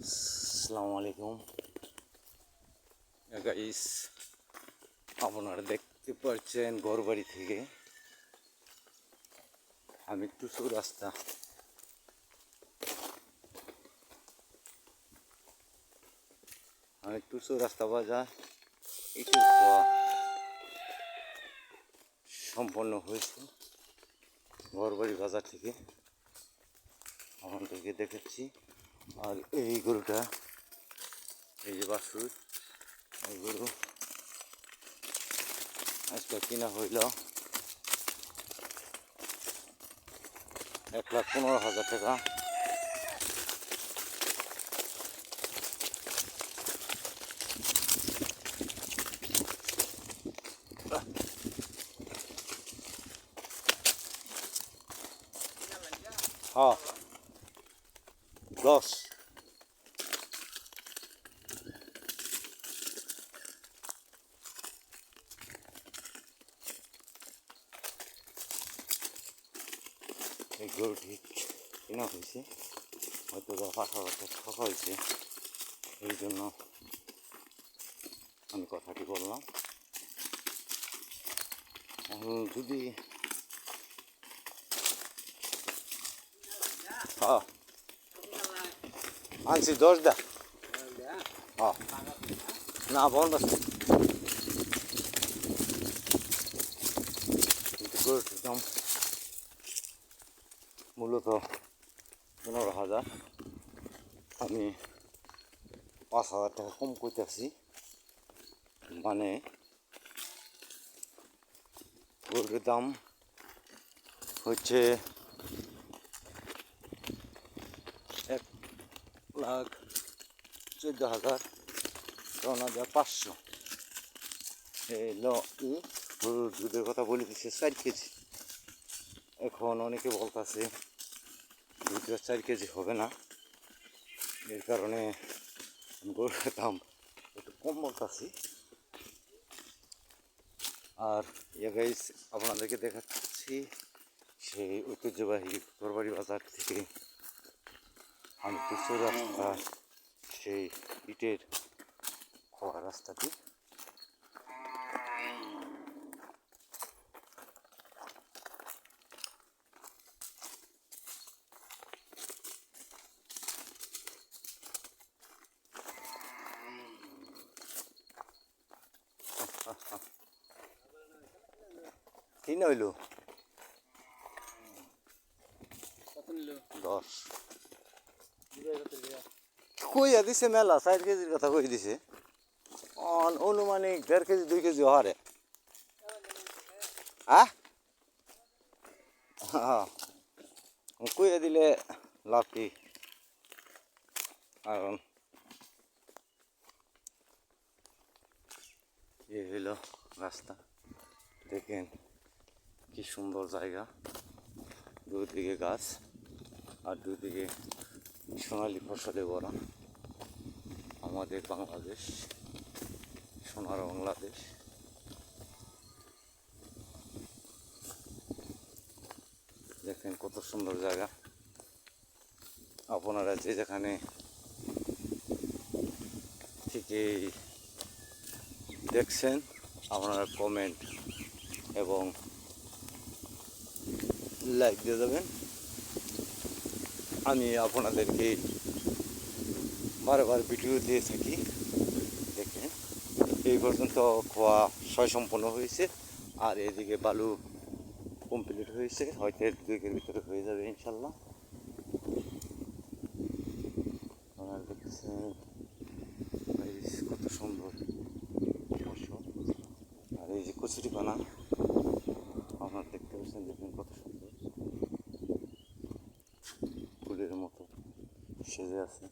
আসসালামু আলাইকুম গাইস আপনারা দেখতে পাচ্ছেন ঘরবাড়ি থেকে। আমি টুসু রাস্তা আমি টুসু রাস্তা বাজার। খোয়া সম্পন্ন হয়েছে ঘরবাড়ি বাজার থেকে। আপনাদেরকে দেখেছি। আর এই গরুটা, এই যে বাসুর এই গরু আজকে কিনা হইল এক লাখ পনেরো হাজার টাকা। হ্যাঁ। দশ এই গরুটি কেনা হয়েছে হয়তো পাশাপাশি থাকা হয়েছে এই জন্য আমি কথাটি বললাম? যদি হ্যাঁ আনছি, দশ দা। হ্যাঁ না, বন্ধ। দাম মূলত পনেরো হাজার। আমি পাঁচ হাজার টাকা কম করতেছি মানে গরুর দাম হচ্ছে লাখ চোদ্দ হাজার চৌন হাজার পাঁচশো। গরুর দুধের কথা বলে দিচ্ছে চার কেজি। এখন অনেকে বলতেছে, দুধটা চার কেজি হবে না। এর কারণে গরুর দাম একটু কম বলতেছি। আর গাইস, আপনাদেরকে দেখাচ্ছি সেই ঐতিহ্যবাহী তরবারি বাজার থেকে আমি প্রচুর রাস্তা সেই ইটের খোয়া রাস্তাটি কি নইল? দশ। কইয়া দিছে মেলা, চার কেজির কথা কই দিছে? অন, অনুমানিক দেড় কেজি, দুই কেজি হারে হ্যাঁ কইয়া দিলে লাভ কি? কারণ এ হইল রাস্তা। দেখেন কি সুন্দর জায়গা। দুদিকে গাছ আর দুদিকে সোনালি ফসলে ভরা আমাদের বাংলাদেশ, সোনার বাংলাদেশ। দেখেন কত সুন্দর জায়গা। আপনারা যে যেখানে থেকে দেখছেন, আপনারা কমেন্ট এবং লাইক দিয়ে দেবেন। আমি আপনাদেরকে বারবার ভিডিও দিয়ে থাকি। দেখেন, এই পর্যন্ত খোয়া ছয় সম্পন্ন হয়েছে, আর এদিকে বালু কমপ্লিট হয়েছে, হয়তো এর দুয়েকের ভিতরে হয়ে যাবে ইনশাল্লাহ। আপনারা দেখছেন Сейчас ясно.